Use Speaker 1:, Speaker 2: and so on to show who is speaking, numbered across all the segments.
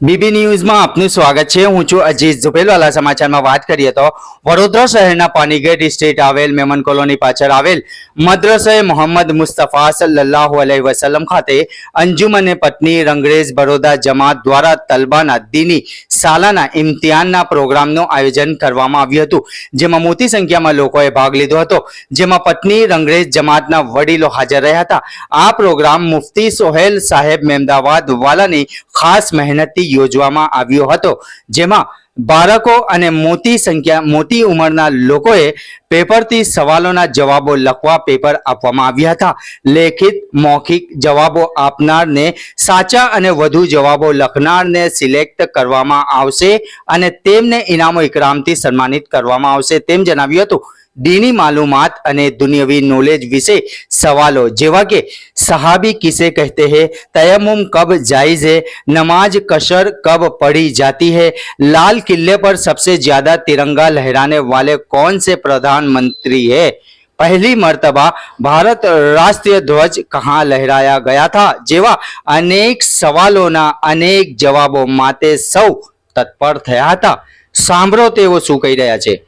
Speaker 1: BB ન્યૂઝમાં આપનું સ્વાગત છે. હું છું અજીત ઝુપેલવાલા સમાચારમાં વાત કરીએ તો વડોદરા શહેરના પાનીગેટ સ્ટ્રીટ આવેલ મેમન કોલોની પાછળ આવેલ મદ્રસે મોહમ્મદ મુસ્તફા સલ્લાહુ અલહી વસલમ ખાતે અંજુમ અને પત્ની રંગરેજ બરોડા જમાત દ્વારા તલબાના દીની સાલાના ઇમ્તિહાનના પ્રોગ્રામનું આયોજન કરવામાં આવ્યું હતું, જેમાં મોટી સંખ્યામાં લોકોએ ભાગ લીધો હતો. જેમાં પત્ની રંગરેજ જમાતના વડીલો હાજર રહ્યા હતા. આ પ્રોગ્રામ મુફતી સોહેલ સાહેબ મેમદાવાદ વાલાની ખાસ મહેનતથી યોજવામાં આવ્યો હતો, જેમાં બાળકો અને મોટી સંખ્યા, મોટી ઉંમરના લોકોએ પેપરથી સવાલોના જવાબો લખવા પેપર આપવામાં આવ્યા હતા. લેખિત, મૌખિક જવાબો આપનારને સાચા અને વધુ જવાબો લખનારને સિલેક્ટ કરવામાં આવશે અને તેમને ઇનામો, ઇકરામથી સન્માનિત કરવામાં આવશે. તેમ જણાવ્યું હતું. દીની માલુમાત અને દુનિયાવી નોલેજ વિશે સવાલો. જેવા કે, સહાબી કિસે કહેતે હૈ તયમુમ કબ જાયઝ હૈ, નમાજ કસર કબ પડી જાતી હૈ, લાલ કિલ્લે પર સબસે જ્યાદા તિરંગા લહેરાને વાલે કોણ સે પ્રધાનમંત્રી હૈ? પહેલી મર્તબા, ભારત રાષ્ટ્રીય ધ્વજ કહા લહેરાયા ગયા હતા જેવા અનેક સવાલોના અનેક જવાબો માટે સૌ તત્પર થયા હતા. સાંભળો તેઓ શું કહી રહ્યા છે.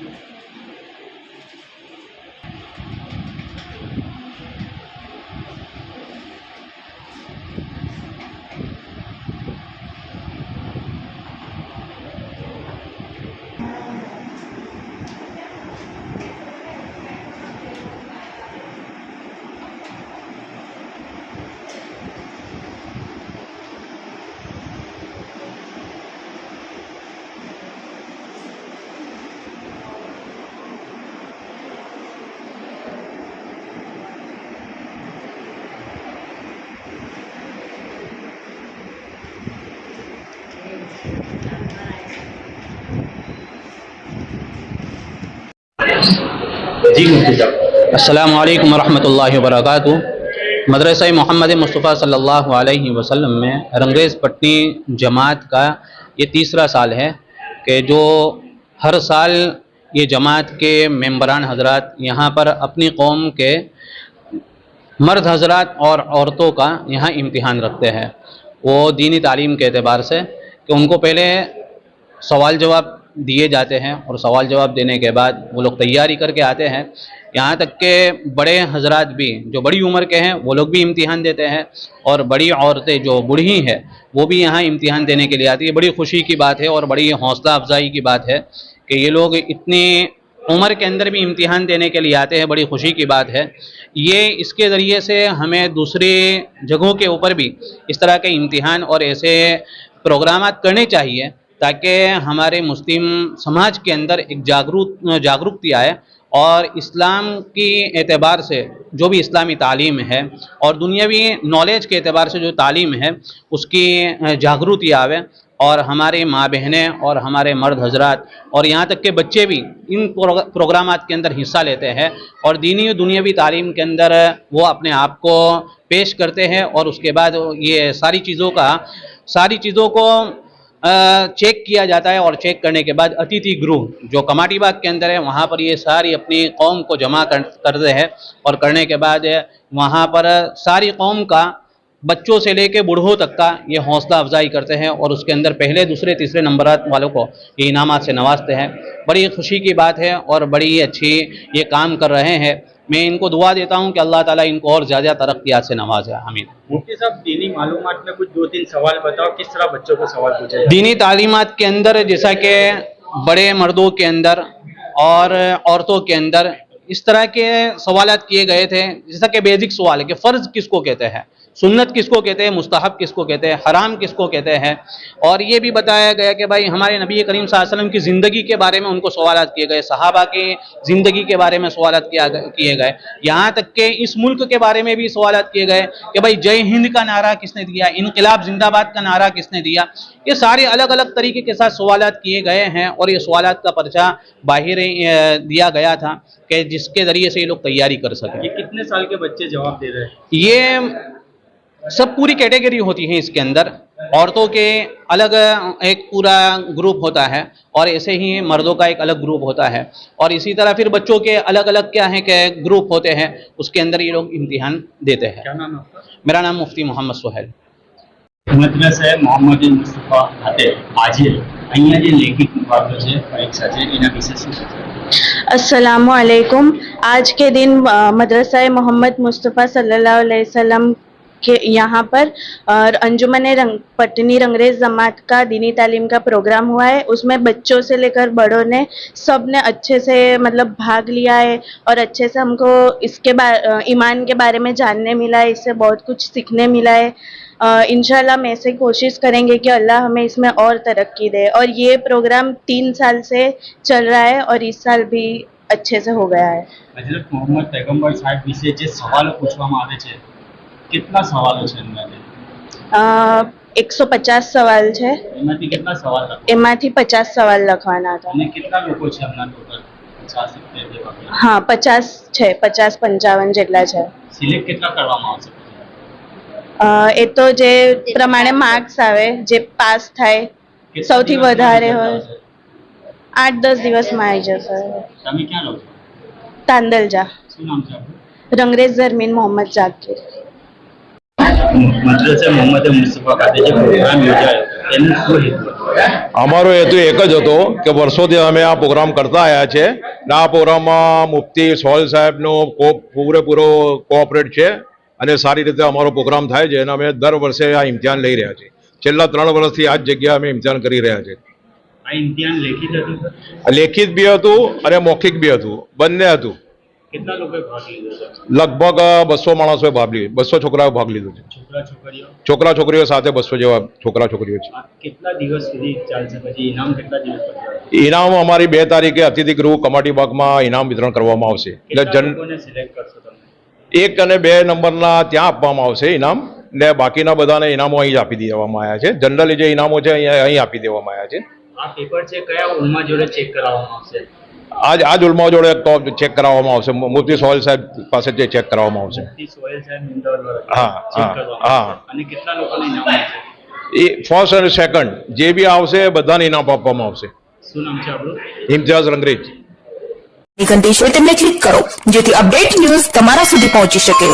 Speaker 1: Thank you. جی
Speaker 2: السلام علیکم ورحمۃ اللہ وبرکاتہ۔ مدرسہ محمد مصطفیٰ صلی اللہ علیہ وسلم میں رنگیز پٹنی جماعت کا یہ تیسرا سال ہے کہ جو ہر سال یہ جماعت کے ممبران حضرات یہاں پر اپنی قوم کے مرد حضرات اور عورتوں کا یہاں امتحان رکھتے ہیں۔ وہ دینی تعلیم کے اعتبار سے کہ ان کو پہلے سوال جواب دیے جاتے ہیں اور سوال جواب دینے کے بعد وہ لوگ تیاری کر کے آتے ہیں۔ یہاں تک کہ بڑے حضرات بھی جو بڑی عمر کے ہیں وہ لوگ بھی امتحان دیتے ہیں اور بڑی عورتیں جو بوڑھی ہیں وہ بھی یہاں امتحان دینے کے لیے آتی ہے بڑی خوشی کی بات ہے اور بڑی حوصلہ افزائی کی بات ہے کہ یہ لوگ اتنی عمر کے اندر بھی امتحان دینے کے لیے آتے ہیں۔ بڑی خوشی کی بات ہے۔ یہ اس کے ذریعے سے ہمیں دوسری جگہوں کے اوپر بھی اس طرح کے امتحان اور ایسے پروگرامات کرنے چاہیے۔ تاکہ ہمارے مسلم سماج کے اندر ایک جاگروک جاگروکتی آئے اور اسلام کی اعتبار سے جو بھی اسلامی تعلیم ہے اور دنیاوی نالج کے اعتبار سے جو تعلیم ہے، اس کی جاگروتی آوے اور ہمارے ماں بہنیں اور ہمارے مرد حضرات اور یہاں تک کہ بچے بھی ان پروگرامات کے اندر حصہ لیتے ہیں اور دینی دنیاوی تعلیم کے اندر وہ اپنے آپ کو پیش کرتے ہیں اور اس کے بعد یہ ساری چیزوں کا ساری چیزوں کو چیک کیا جاتا ہے اور چیک کرنے کے بعد اتیتھی گروہ جو کماٹی باغ کے اندر ہے، وہاں پر یہ ساری اپنی قوم کو جمع کرتے ہیں اور کرنے کے بعد وہاں پر ساری قوم کا بچوں سے لے کے بوڑھوں تک کا یہ حوصلہ افزائی کرتے ہیں اور اس کے اندر پہلے، دوسرے، تیسرے نمبرات والوں کو یہ انعامات سے نوازتے ہیں۔ بڑی خوشی کی بات ہے اور بڑی اچھی یہ کام کر رہے ہیں۔ میں ان کو دعا دیتا ہوں کہ اللہ تعالیٰ ان کو اور زیادہ ترقیات سے نوازے امین
Speaker 3: مفتی صاحب دینی معلومات میں کچھ دو تین سوال بتاؤ کس طرح بچوں کو سوال پوچھا
Speaker 2: دینی تعلیمات کے اندر جیسا کہ بڑے مردوں کے اندر اور عورتوں کے اندر اس طرح کے سوالات کیے گئے تھے جیسا کہ بیزک سوال ہے کہ فرض کس کو کہتے ہیں؟ سنت کس کو کہتے ہیں مستحب کس کو کہتے ہیں حرام کس کو کہتے ہیں؟ اور یہ بھی بتایا گیا کہ بھائی ہمارے نبی کریم صلی اللہ علیہ وسلم کی زندگی کے بارے میں ان کو سوالات کیے گئے صحابہ کے زندگی کے بارے میں سوالات کیے گئے۔ یہاں تک کہ اس ملک کے بارے میں بھی سوالات کیے گئے کہ بھائی جے ہند کا نعرہ کس نے دیا انقلاب زندہ باد کا نعرہ کس نے دیا؟ یہ سارے الگ الگ طریقے کے ساتھ سوالات کیے گئے ہیں اور یہ سوالات کا پرچہ باہر دیا گیا تھا کہ جس کے ذریعے سے یہ لوگ تیاری کر سکیں۔
Speaker 3: یہ کتنے سال کے بچے جواب دے رہے ہیں؟
Speaker 2: یہ سب پوری کیٹیگری ہوتی ہیں اس کے اندر۔ عورتوں کے الگ ایک پورا گروپ ہوتا ہے اور ایسے ہی مردوں کا ایک الگ گروپ ہوتا ہے۔ اور اسی طرح پھر بچوں کے الگ الگ کیا ہیں کہ گروپ ہوتے ہیں اس کے اندر یہ لوگ امتحان دیتے ہیں۔ میرا نام مفتی محمد سہیل۔
Speaker 3: مدرسہ મોહમ્મદ મુસ્તફા ખાતે આજે અહીંયા જે લેખિત મુકાબલો છે પરીક્ષા છે انہا વિશે શું
Speaker 4: السلام علیکم۔ آج کے دن مدرسہ محمد مصطفیٰ صلی اللہ علیہ وسلم کہ یہاں پر اور انجمن رنگ، پٹنی رنگریز جماعت کا دینی تعلیم کا پروگرام ہوا ہے۔ اس میں بچوں سے لے کر بڑوں نے سب نے اچھے سے مطلب بھاگ لیا ہے اور اچھے سے ہم کو اس کے بارے ایمان کے بارے میں جاننے ملا ہے، اس سے بہت کچھ سیکھنے ملا ہے۔ انشاء اللہ ہم ایسے کوشش کریں گے کہ اللہ ہمیں اس میں اور ترقی دے۔ اور یہ پروگرام تین سال سے چل رہا ہے اور اس سال بھی اچھے سے ہو گیا ہے۔
Speaker 3: حضرت محمد پیغمبر صاحب કેટલા સવાલો છે
Speaker 4: એકસો પચાસ સવાલ છે.
Speaker 3: એમાંથી કેટલા સવાલ
Speaker 4: એમાંથી પચાસ સવાલ લખવાના હતા.
Speaker 3: અને કેટલા લોકો છે હમણાં ટોટલ
Speaker 4: હા પચાસ છે પચાસ પંચાવન જેટલા છે.
Speaker 3: સિલેક્ટ કેટલા કરવામાં આવશે?
Speaker 4: એ તો જે પ્રમાણે માર્ક્સ આવે જે પાસ થાય
Speaker 3: સૌથી વધારે હોય.
Speaker 4: આઠ દસ દિવસમાં આવી જશે.
Speaker 3: તમે ક્યાં રહો છો?
Speaker 4: તાંદલજા.
Speaker 3: શું નામ છે
Speaker 4: રંગરેજ ઝરમીન મોહમ્મદ જાકીર.
Speaker 3: મદ્રસે મોહમ્મદ મુસ્તફા ખાતે જે પ્રોગ્રામ યોજાયો એનું શું હેતુ
Speaker 5: અમારો હેતુ એક જ હતો કે વર્ષોથી અમે આ પ્રોગ્રામ કરતા આવ્યા છે અને આ પ્રોગ્રામમાં મુફ્તી સોહેલ સાહેબનો પૂરેપૂરો કોઓપરેટ છે અને સારી રીતે અમારો પ્રોગ્રામ થાય છે અને અમે દર વર્ષે આ ઇમ્તિહાન લઈ રહ્યા છીએ. છેલ્લા ત્રણ વર્ષથી આ જ જગ્યાએ અમે ઇમ્તિહાન કરી રહ્યા છીએ.
Speaker 3: આ ઇમ્તિહાન લેખિત હતું?
Speaker 5: લેખિત બી હતું અને મૌખિક બી હતું. બંને હતું.
Speaker 3: કેટલા લોકોએ ભાગ લીધો છે?
Speaker 5: લગભગ બસો માણસોએ ભાગ લીધો બસો છોકરાઓએ ભાગ લીધો છે.
Speaker 3: છોકરા છોકરીઓ?
Speaker 5: છોકરા છોકરીઓ સાથે બસો જેવા છોકરા છોકરીઓ છે.
Speaker 3: આ કેટલા દિવસ સુધી ચાલશે? પછી ઇનામ કેટલા દિવસ પછી
Speaker 5: ઇનામ અમારી બે તારીખે અતિથિ ગૃહ કમાટી બાગમાં ઇનામ વિતરણ કરવામાં આવશે. એટલે કેટલા જન
Speaker 3: લોકોને સિલેક્ટ કરશો તમે?
Speaker 5: એક અને બે નંબરના ત્યાં આપવામાં આવશે ઇનામ. ને બાકીના બધાને ઇનામો અહીં જ આપી દેવામાં આવ્યા છે. જનરલી જે ઇનામો છે અહીંયા અહીં આપી દેવામાં આવ્યા છે.
Speaker 3: આ પેપર છે કયા ઉલમા જોડે ચેક કરાવવામાં આવશે?
Speaker 5: આજ આ જ ઉલમાઓ જોડે તો ચેક કરાવવામાં આવશે. મુફતી સોહેલ સાહેબ પાસે જે ચેક કરાવવામાં આવશે.
Speaker 3: હા, હા, હા.
Speaker 5: એ ફર્સ્ટ અને સેકન્ડ જે બી આવશે બધાને ઇનામ આપવામાં આવશે.
Speaker 3: શું નામ છે આપણું?
Speaker 5: ઇમ્તિયાઝ રંગરેજ.
Speaker 6: ઘંટી છે તેમને ક્લિક કરો જેથી અપડેટ ન્યૂઝ તમારા સુધી પહોંચી શકે.